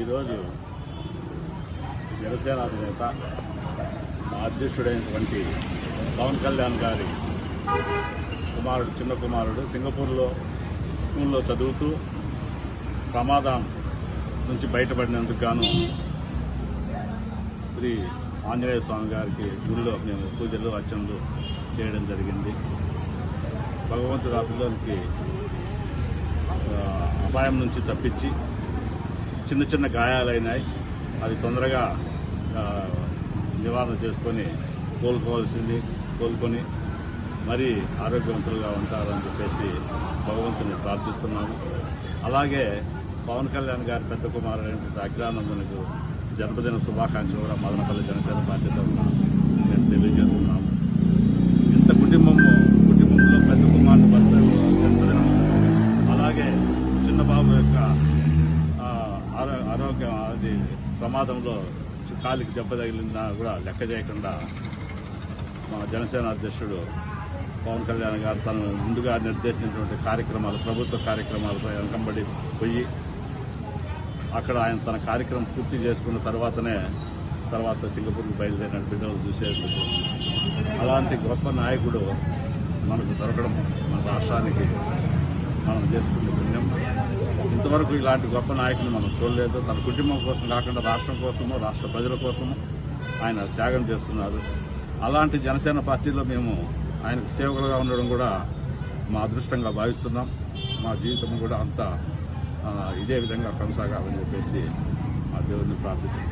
ఈరోజు జనసేన అధినేత మా అధ్యక్షుడైనటువంటి పవన్ కళ్యాణ్ గారి కుమారుడు చిన్న కుమారుడు సింగపూర్లో స్కూల్లో చదువుతూ ప్రమాదం నుంచి బయటపడినందుకు గాను శ్రీ ఆంజనేయ స్వామి గారికి గుడిలో మేము పూజలు అర్చనలు చేయడం జరిగింది. భగవంతుడు ఆ పిల్లలకి అపాయం నుంచి తప్పించి చిన్న చిన్న గాయాలైనాయి. అది తొందరగా నివారణ చేసుకొని కోలుకోవాల్సింది కోలుకొని మరి ఆరోగ్యవంతులుగా ఉంటారని చెప్పేసి భగవంతుని ప్రార్థిస్తున్నాము. అలాగే పవన్ కళ్యాణ్ గారి పెద్ద కుమారుడైనటువంటి అగ్రానందనకు జన్మదిన శుభాకాంక్షలు కూడా మదనపల్లి జనసేన పార్టీ తరఫున. ఆరోగ్యం అది ప్రమాదంలో కాలికి దెబ్బ తగిలిందా కూడా లెక్క చేయకుండా మా జనసేన అధ్యక్షుడు పవన్ కళ్యాణ్ గారు తను ముందుగా నిర్దేశించినటువంటి కార్యక్రమాలు ప్రభుత్వ కార్యక్రమాలపై వెనకంబడి పోయి అక్కడ ఆయన తన కార్యక్రమం పూర్తి చేసుకున్న తర్వాతనే తర్వాత సింగపూర్కి బయలుదేరిన బిడ్డలు చూసేందుకు. అలాంటి గొప్ప నాయకుడు మనకు దొరకడం మన రాష్ట్రానికి మనం చేసుకునే పుణ్యం. ఇంతవరకు ఇలాంటి గొప్ప నాయకుని మనం చూడలేదు. తన కుటుంబం కోసం కాకుండా రాష్ట్రం కోసము రాష్ట్ర ప్రజల కోసము ఆయన త్యాగం చేస్తున్నారు. అలాంటి జనసేన పార్టీలో మేము ఆయనకు సేవకులుగా ఉండడం కూడా మా అదృష్టంగా భావిస్తున్నాం. మా జీవితం కూడా అంత ఇదే విధంగా కొనసాగాలని చెప్పేసి మా దేవుడిని ప్రార్థించాం